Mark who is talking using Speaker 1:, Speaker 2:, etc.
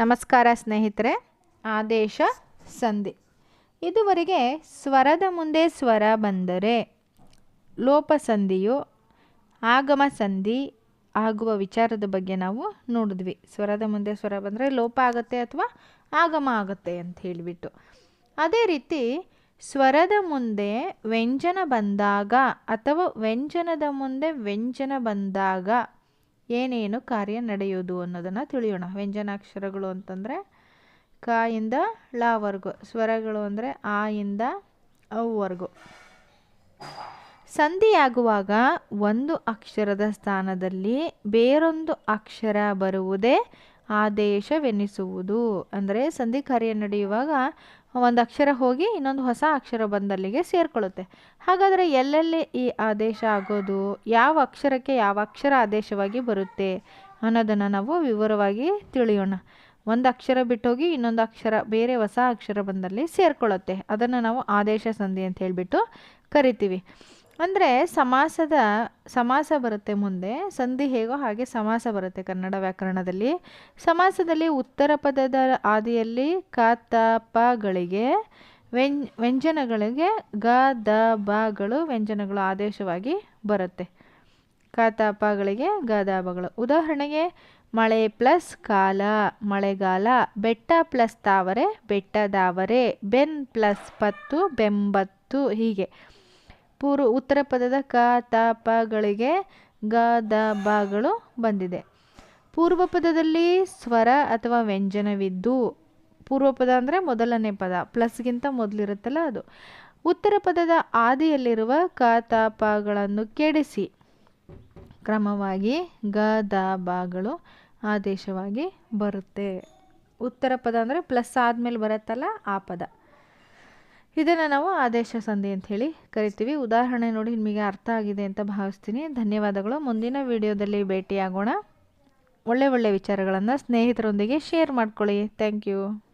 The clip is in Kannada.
Speaker 1: ನಮಸ್ಕಾರ ಸ್ನೇಹಿತರೆ, ಆದೇಶ ಸಂಧಿ. ಇದುವರೆಗೆ ಸ್ವರದ ಮುಂದೆ ಸ್ವರ ಬಂದರೆ ಲೋಪ ಸಂಧಿಯು ಆಗಮ ಸಂಧಿ ಆಗುವ ವಿಚಾರದ ಬಗ್ಗೆ ನಾವು ನೋಡಿದ್ವಿ. ಸ್ವರದ ಮುಂದೆ ಸ್ವರ ಬಂದರೆ ಲೋಪ ಆಗುತ್ತೆ ಅಥವಾ ಆಗಮ ಆಗುತ್ತೆ ಅಂತ ಹೇಳಿಬಿಟ್ಟು. ಅದೇ ರೀತಿ ಸ್ವರದ ಮುಂದೆ ವ್ಯಂಜನ ಬಂದಾಗ ಅಥವಾ ವ್ಯಂಜನದ ಮುಂದೆ ವ್ಯಂಜನ ಬಂದಾಗ ಏನೇನು ಕಾರ್ಯ ನಡೆಯುವುದು ಅನ್ನೋದನ್ನು ತಿಳಿಯೋಣ. ವ್ಯಂಜನಾಕ್ಷರಗಳು ಅಂತಂದರೆ ಕ ಇಂದ ಳವರೆಗೂ, ಸ್ವರಗಳು ಅಂದರೆ ಆ ಇಂದ ಅವ್ವರೆಗೂ. ಸಂಧಿಯಾಗುವಾಗ ಒಂದು ಅಕ್ಷರದ ಸ್ಥಾನದಲ್ಲಿ ಬೇರೊಂದು ಅಕ್ಷರ ಬರುವುದೇ ಆದೇಶವೆನಿಸುವುದು. ಅಂದರೆ ಸಂಧಿ ಕಾರ್ಯ ನಡೆಯುವಾಗ ಒಂದು ಅಕ್ಷರ ಹೋಗಿ ಇನ್ನೊಂದು ಹೊಸ ಅಕ್ಷರ ಬಂದಲ್ಲಿಗೆ ಸೇರಿಕೊಳ್ಳುತ್ತೆ. ಹಾಗಾದರೆ ಎಲ್ಲೆಲ್ಲಿ ಈ ಆದೇಶ ಆಗೋದು? ಯಾವ ಅಕ್ಷರಕ್ಕೆ ಯಾವ ಅಕ್ಷರ ಆದೇಶವಾಗಿ ಬರುತ್ತೆ ಅನ್ನೋದನ್ನು ನಾವು ವಿವರವಾಗಿ ತಿಳಿಯೋಣ. ಒಂದು ಅಕ್ಷರ ಬಿಟ್ಟೋಗಿ ಇನ್ನೊಂದು ಅಕ್ಷರ, ಬೇರೆ ಹೊಸ ಅಕ್ಷರ ಬಂದಲ್ಲಿ ಸೇರಿಕೊಳ್ಳುತ್ತೆ. ಅದನ್ನು ನಾವು ಆದೇಶ ಸಂಧಿ ಅಂತ ಹೇಳಿಬಿಟ್ಟು ಕರಿತೀವಿ. ಅಂದರೆ ಸಮಾಸದ, ಸಮಾಸ ಬರುತ್ತೆ ಮುಂದೆ, ಸಂಧಿ ಹೇಗೋ ಹಾಗೆ ಸಮಾಸ ಬರುತ್ತೆ ಕನ್ನಡ ವ್ಯಾಕರಣದಲ್ಲಿ. ಸಮಾಸದಲ್ಲಿ ಉತ್ತರ ಪದದ ಆದಿಯಲ್ಲಿ ಕ, ತ ಪಗಳಿಗೆ ವ್ಯಂ, ವ್ಯಂಜನಗಳಿಗೆ ಗ, ದ ಬಗಳು ವ್ಯಂಜನಗಳು ಆದೇಶವಾಗಿ ಬರುತ್ತೆ. ಕ, ತ ಪಗಳಿಗೆ ಗ, ದ ಬಗಳು ಉದಾಹರಣೆಗೆ ಮಳೆ ಪ್ಲಸ್ ಕಾಲ, ಮಳೆಗಾಲ, ಬೆಟ್ಟ ಪ್ಲಸ್ ತಾವರೆ ಬೆಟ್ಟದಾವರೆ ಬೆನ್ ಪ್ಲಸ್ ಪತ್ತು, ಬೆಂಬತ್ತು ಹೀಗೆ. ಪೂರ್ವ ಉತ್ತರ ಪದದ ಕ, ತ ಪಗಳಿಗೆ ಗ, ದ ಬಗಳು ಬಂದಿದೆ. ಪೂರ್ವ ಪದದಲ್ಲಿ ಸ್ವರ ಅಥವಾ ವ್ಯಂಜನವಿದ್ದು, ಪೂರ್ವ ಪದ ಅಂದರೆ ಮೊದಲನೇ ಪದ ಪ್ಲಸ್ಗಿಂತ ಮೊದಲಿರುತ್ತಲ್ಲ ಅದು. ಉತ್ತರ ಪದದ ಆದಿಯಲ್ಲಿರುವ ಕ, ತ ಪಗಳನ್ನು ಕೆಡಿಸಿ ಕ್ರಮವಾಗಿ ಗ, ದ ಬಗಳು ಆದೇಶವಾಗಿ ಬರುತ್ತೆ. ಉತ್ತರ ಪದ ಅಂದರೆ ಪ್ಲಸ್ ಆದಮೇಲೆ ಬರುತ್ತಲ್ಲ ಆ ಪದ. ಇದನ್ನು ನಾವು ಆದೇಶ ಸಂಧಿ ಅಂತ ಹೇಳಿ ಕರಿತೀವಿ. ಉದಾಹರಣೆ ನೋಡಿ ನಿಮಗೆ ಅರ್ಥ ಆಗಿದೆ ಅಂತ ಭಾವಿಸ್ತೀನಿ. ಧನ್ಯವಾದಗಳು. ಮುಂದಿನ ವಿಡಿಯೋದಲ್ಲಿ ಭೇಟಿಯಾಗೋಣ. ಒಳ್ಳೆ ಒಳ್ಳೆ ವಿಚಾರಗಳನ್ನು ಸ್ನೇಹಿತರೊಂದಿಗೆ ಶೇರ್ ಮಾಡ್ಕೊಳ್ಳಿ. Thank you.